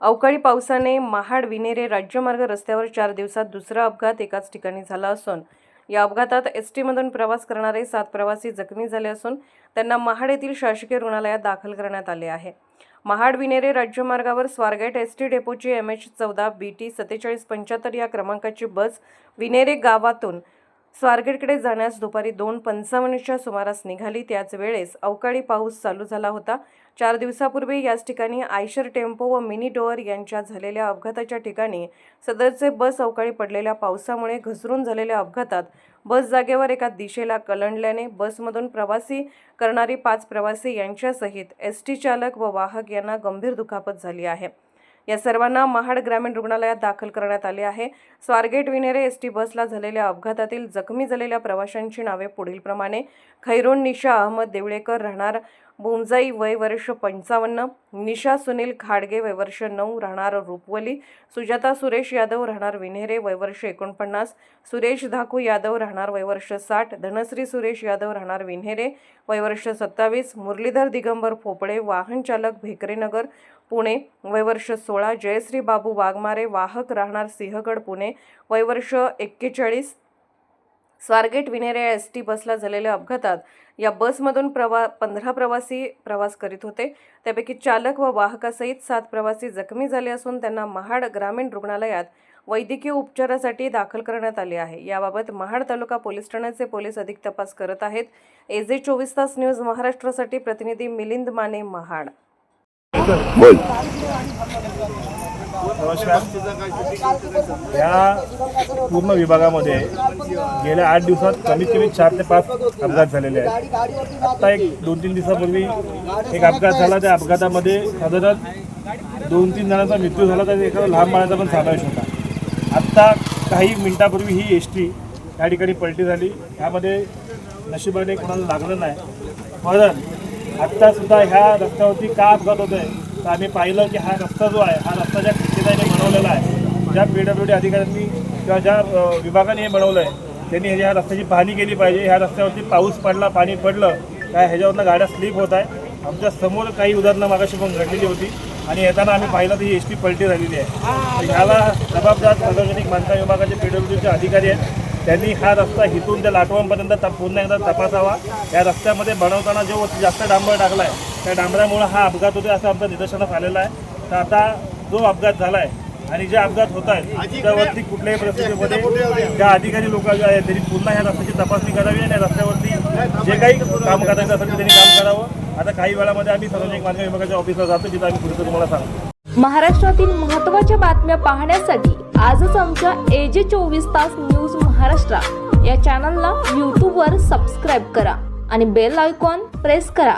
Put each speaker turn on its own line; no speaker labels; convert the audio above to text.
अवकाळी पावसाने महाड विनेरे राज्यमार्ग रस्त्यावर चार दिवसात दुसरा अपघात एकाच ठिकाणी झाला असून या अपघातात एस टीमधून प्रवास करणारे सात प्रवासी जखमी झाले असून त्यांना महाड येथील शासकीय रुग्णालयात दाखल करण्यात आले आहे. महाड विनेरे राज्यमार्गावर स्वारगेट एस टी डेपोची एम एच चौदा बी टी सत्तेचाळीस पंच्याहत्तर या क्रमांकाची बस विनेरे गावातून स्वारगेटकडे जाण्यास दुपारी दोन पंचावन्नच्या सुमारास निघाली. त्याच वेळेस अवकाळी पाऊस चालू झाला होता. चार दिवसापूर्वी याच ठिकाणी आयशर टेम्पो व मिनी डोअर यांच्या झालेल्या अपघाताच्या ठिकाणी सदरचे बस अवकाळी पडलेल्या पावसामुळे घसरून झालेल्या अपघातात बस जागेवर एका दिशेला कलंडल्याने बसमधून प्रवासी करणारी पाच प्रवासी यांच्यासहित एस टी चालक व वाहक यांना गंभीर दुखापत झाली आहे. या सर्वांना महाड ग्रामीण रुग्णालयात दाखल करण्यात आले आहे. स्वारगेट विनेरे एस टी बसला झालेल्या अपघातातील जखमी झालेल्या प्रवाशांची नावे पुढीलप्रमाणे. खैरोन निशा अहमद देवळेकर राहणार बोमजाई वय वर्ष पंचावन्न निशा सुनील खाडगे वय वर्ष नऊ राहणार रूपवली सुजाता सुरेश यादव राहणार विनेरे वय वर्ष एकोणपन्नास सुरेश धाकू यादव राहणार वय वर्ष साठ धनश्री सुरेश यादव राहणार विन्हेरे वय वर्ष सत्तावीस मुरलीधर दिगंबर फोपळे वाहन चालक भेकरेनगर पुणे वय वर्ष सोळा जयश्री बाबू वाघमारे वाहक राहणार सिंहगड पुणे वय वर्ष एक्केचाळीस स्वारगेट विनेरे या एस टी बसला झालेल्या अपघातात या बसमधून प्रवा पंधरा प्रवासी प्रवास करीत होते. त्यापैकी चालक व वाहकासहित सात प्रवासी जखमी झाले असून त्यांना महाड ग्रामीण रुग्णालयात वैद्यकीय उपचारासाठी दाखल करण्यात आले आहे. याबाबत महाड तालुका पोलीस ठाण्याचे पोलीस अधिक तपास करत आहेत. एजे चोवीस तास न्यूज महाराष्ट्रासाठी प्रतिनिधी मिलिंद माने महाड.
या पूर्ण विभागामध्ये गेल्या आठ दिवसात कमीत कमी चार ते पाच अपघात झालेले आहेत. आत्ता एक दोन तीन दिवसापूर्वी एक अपघात झाला त्या अपघातामध्ये साधारण दोन तीन जणांचा मृत्यू झाला तर एखादा लहान बाळाचा पण समावेश होता. आत्ता काही मिनिटापूर्वी ही एस टी या ठिकाणी पलटी झाली. यामध्ये नशिबाने कोणाला लागलं नाही. पण आत्तासुद्धा ह्या रस्त्यावरती का अपघात होत आहे तर आम्ही पाहिलं की हा रस्ता जो आहे हा रस्ता ज्या ठेकेदाराने बनवलेला आहे ज्या पी डब्ल्यू डी अधिकाऱ्यांनी किंवा ज्या विभागाने हे बनवलं आहे त्यांनी ह्या रस्त्याची पाहणी केली पाहिजे. ह्या रस्त्यावरती पाऊस पडला पाणी पडलं काय ह्याच्यावरनं गाड्या स्लिप होत आहे आमच्यासमोर काही उदाहरणं मागाशी पण घडलेली होती आणि येताना आम्ही पाहिलं तर ही एस टी पलटी झालेली आहे. ह्याला जबाबदार सार्वजनिक बांधकाम विभागाचे पी डब्ल्यू डीचे अधिकारी आहेत. त्यांनी हा रस्ता हिथून त्या लाटवांपर्यंत त पुन्हा एकदा तपासावा. या रस्त्यामध्ये बनवताना जो जास्त डांबर टाकला आहे त्या डांबऱ्यामुळं हा अपघात होतो असं आमच्या निदर्शनास आलेलं आहे. तर आता जो अपघात झाला आहे आणि जे अपघात होत आहेत त्यावरती कुठल्याही परिस्थितीमध्ये त्या अधिकारी लोक जे आहेत त्यांनी पुन्हा ह्या रस्त्याची तपासणी करावी आणि रस्त्यावरती जे काही काम करायचं असेल त्यांनी काम करावं. आता काही वेळामध्ये आम्ही सार्वजनिक बांधकाम विभागाच्या ऑफिसला जातो तिथं आम्ही पुढचं तुम्हाला सांगतो.
महाराष्ट्रातील महत्त्वाच्या बातम्या पाहण्यासाठी आजच आमच्या एजे चोवीस तास न्यूज महाराष्ट्र या चॅनलला यूट्यूबवर सबस्क्राईब करा आणि बेल आयकॉन प्रेस करा.